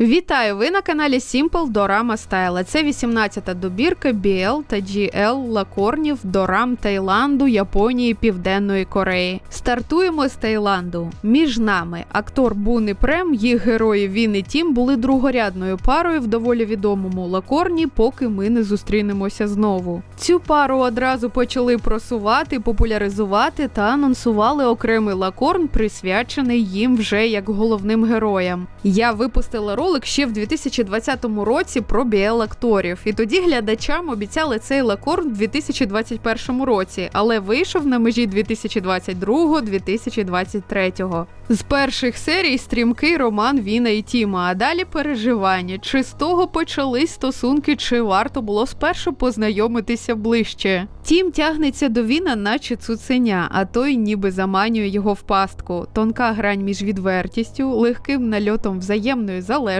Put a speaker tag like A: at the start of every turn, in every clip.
A: Вітаю! Ви на каналі Simple Dorama Style. Це 18-та добірка BL та GL лакорнів дорам Таїланду, Японії, Південної Кореї. Стартуємо з Таїланду. Між нами актор Бун і Прем, їх герої Він і Тім були другорядною парою в доволі відомому лакорні, поки ми не зустрінемося знову. Цю пару одразу почали просувати, популяризувати та анонсували окремий лакорн, присвячений їм вже як головним героям. Я випустила ролик ще в 2020 році про біел-акторів, і тоді глядачам обіцяли цей лакорн в 2021 році, але вийшов на межі 2022-2023. З перших серій стрімкий роман Віна і Тіма, а далі переживання. Чи з того почались стосунки, чи варто було спершу познайомитися ближче. Тім тягнеться до Віна, наче цуценя, а той ніби заманює його в пастку. Тонка грань між відвертістю, легким нальотом взаємної залежності,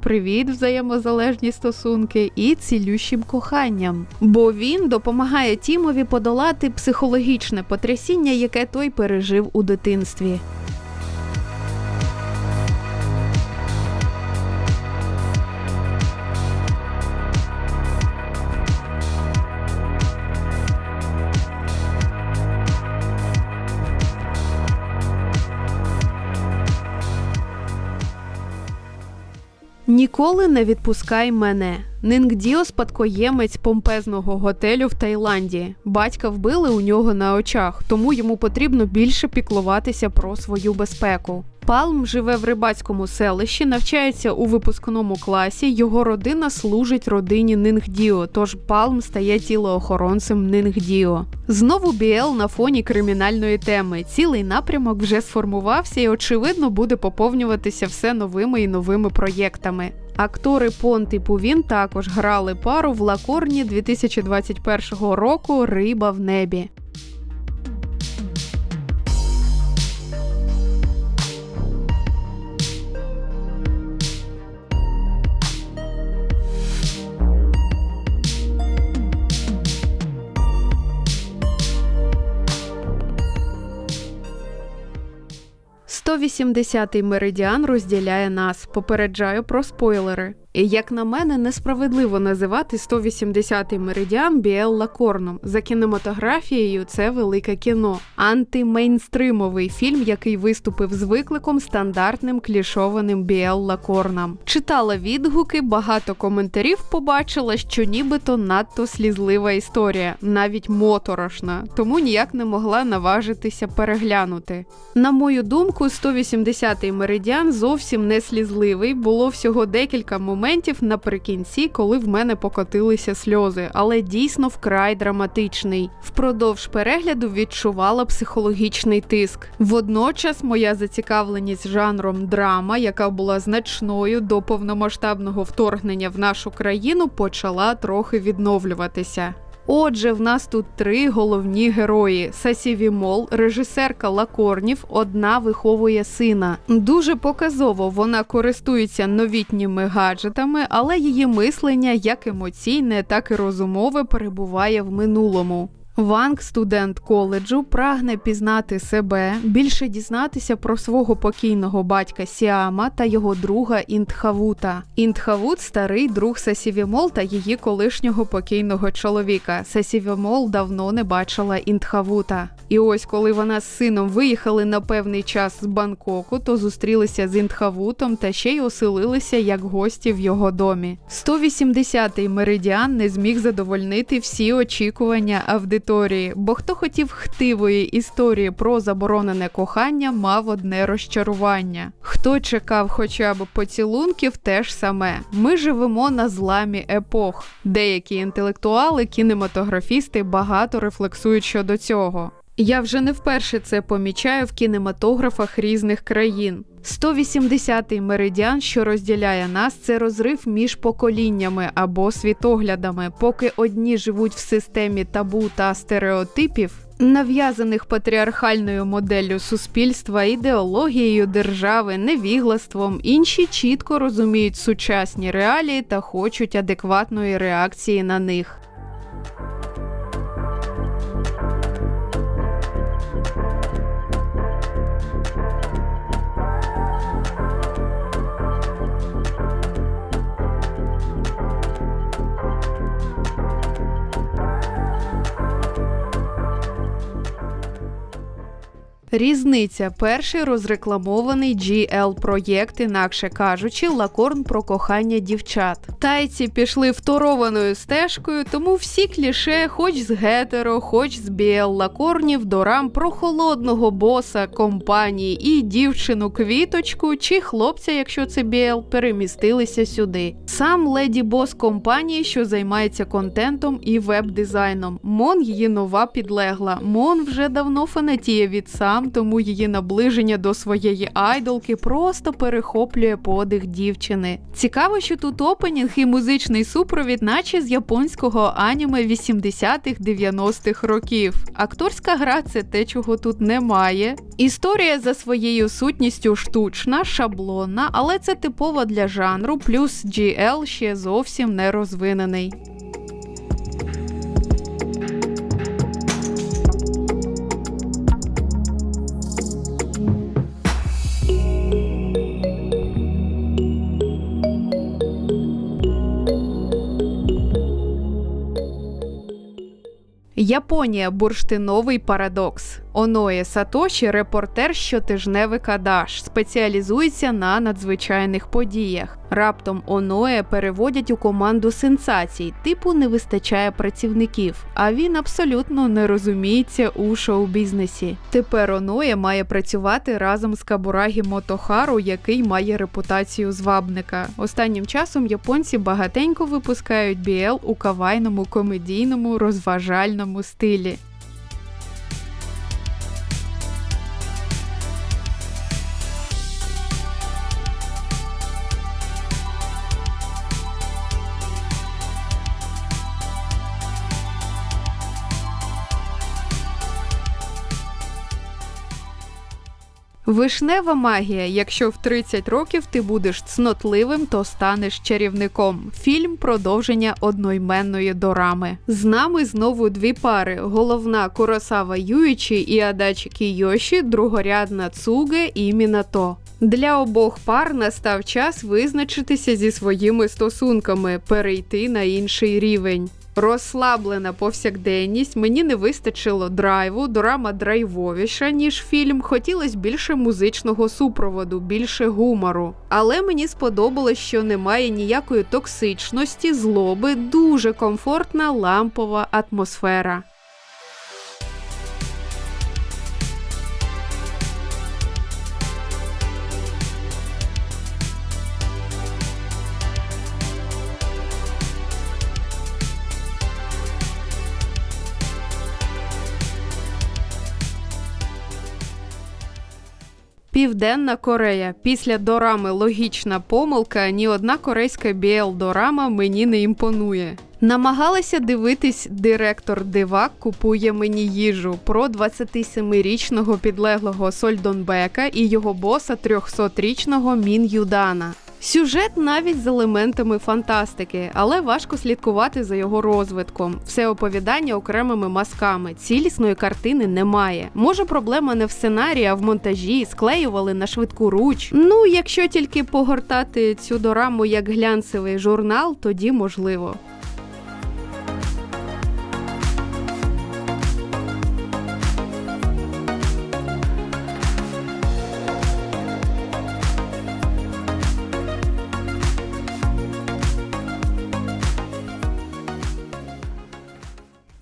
A: привіт, взаємозалежні стосунки і цілющим коханням. Бо він допомагає Тімові подолати психологічне потрясіння, яке той пережив у дитинстві. Ніколи не відпускай мене. Нингдіо спадкоємець помпезного готелю в Таїланді. Батька вбили у нього на очах, тому йому потрібно більше піклуватися про свою безпеку. Палм живе в рибацькому селищі, навчається у випускному класі. Його родина служить родині Нингдіо, тож Палм стає тілоохоронцем Нингдіо. Знову Біел на фоні кримінальної теми. Цілий напрямок вже сформувався і, очевидно, буде поповнюватися все новими і новими проєктами. Актори Понт і Пувін також грали пару в лакорні 2021 року Риба в небі. «180-й меридіан розділяє нас. Попереджаю про спойлери. Як на мене, несправедливо називати 180-й меридіан Біел Лакорном. За кінематографією це велике кіно, антимейнстримовий фільм, який виступив з викликом стандартним клішованим Біел Лакорном. Читала відгуки, багато коментарів побачила, що нібито надто слізлива історія, навіть моторошна, тому ніяк не могла наважитися переглянути. На мою думку, 180-й меридіан зовсім не слізливий, було всього декілька моментів моментів наприкінці, коли в мене покотилися сльози, але дійсно вкрай драматичний. Впродовж перегляду відчувала психологічний тиск. Водночас моя зацікавленість жанром драма, яка була значною до повномасштабного вторгнення в нашу країну, почала трохи відновлюватися. Отже, в нас тут три головні герої: Сасіві Мол, режисерка Лакорнів, одна виховує сина. Дуже показово вона користується новітніми гаджетами, але її мислення як емоційне, так і розумове перебуває в минулому. Ванг, студент коледжу, прагне пізнати себе, більше дізнатися про свого покійного батька Сіама та його друга Інтхавута. Інтхавут старий друг Сасівімол та її колишнього покійного чоловіка. Сасівімол давно не бачила Інтхавута. І ось, коли вона з сином виїхали на певний час з Бангкоку, то зустрілися з Інтхавутом та ще й оселилися як гості в його домі. 180-й меридіан не зміг задовольнити всі очікування аудиторії, бо хто хотів хтивої історії про заборонене кохання, мав одне розчарування. Хто чекав хоча б поцілунків, теж саме. Ми живемо на зламі епох. Деякі інтелектуали, кінематографісти багато рефлексують щодо цього. Я вже не вперше це помічаю в кінематографах різних країн. 180-й меридіан, що розділяє нас, це розрив між поколіннями або світоглядами, поки одні живуть в системі табу та стереотипів, нав'язаних патріархальною моделлю суспільства, ідеологією держави, невіглаством, інші чітко розуміють сучасні реалії та хочуть адекватної реакції на них. Різниця перший розрекламований GL проєкт, інакше кажучи, лакорн про кохання дівчат. Тайці пішли второваною стежкою, тому всі кліше, хоч з гетеро, хоч з BL лакорнів, дорам про холодного боса компанії і дівчину квіточку чи хлопця, якщо це BL, перемістилися сюди. Сам леді бос компанії, що займається контентом і веб-дизайном. Мон її нова підлегла. Мон вже давно фанатіє від сам, тому її наближення до своєї айдолки просто перехоплює подих дівчини. Цікаво, що тут опенінг і музичний супровід, наче з японського аніме 80-х 90-х років. Акторська гра це те, чого тут немає. Історія за своєю сутністю штучна, шаблонна, але це типово для жанру, плюс GL ще зовсім не розвинений. Японія бурштиновий парадокс. Оноє Сатоші, репортер щотижневика Даш, спеціалізується на надзвичайних подіях. Раптом Оноє переводять у команду сенсацій, типу не вистачає працівників. А він абсолютно не розуміється у шоу-бізнесі. Тепер Оноє має працювати разом з Кабурагі Мотохару, який має репутацію звабника. Останнім часом японці багатенько випускають BL у кавайному, комедійному, розважальному стилі. Вишнева магія. Якщо в 30 років ти будеш цнотливим, то станеш чарівником. Фільм продовження одноіменної дорами. З нами знову дві пари: головна Куросава Юїчі і Адачі Кійоші, другорядна Цуге і Мінато. Для обох пар настав час визначитися зі своїми стосунками, перейти на інший рівень. Розслаблена повсякденність, мені не вистачило драйву, дорама драйвовіша, ніж фільм. Хотілося більше музичного супроводу, більше гумору. Але мені сподобалось, що немає ніякої токсичності, злоби, дуже комфортна лампова атмосфера. Південна Корея. Після дорами логічна помилка. Ні одна корейська біл-дорама мені не імпонує. Намагалася дивитись директор Дивак купує мені їжу про 27-річного підлеглого Сольдонбека і його боса 300-річного Мін Юдана. Сюжет навіть з елементами фантастики, але важко слідкувати за його розвитком. Все оповідання окремими мазками. Цілісної картини немає. Може, проблема не в сценарії, а в монтажі, склеювали на швидку руч. Ну, якщо тільки погортати цю дораму як глянцевий журнал, тоді можливо.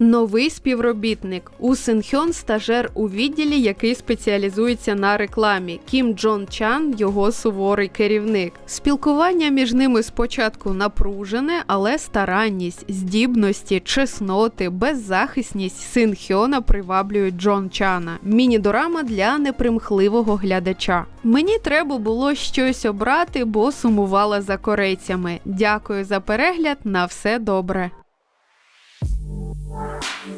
A: Новий співробітник У Синхьон стажер у відділі, який спеціалізується на рекламі. Кім Джон Чан його суворий керівник. Спілкування між ними спочатку напружене, але старанність, здібності, чесноти, беззахисність Синхьона приваблюють Джон Чана. Міні-дорама для непримхливого глядача. Мені треба було щось обрати, бо сумувала за корейцями. Дякую за перегляд. На все добре.
B: Thank you.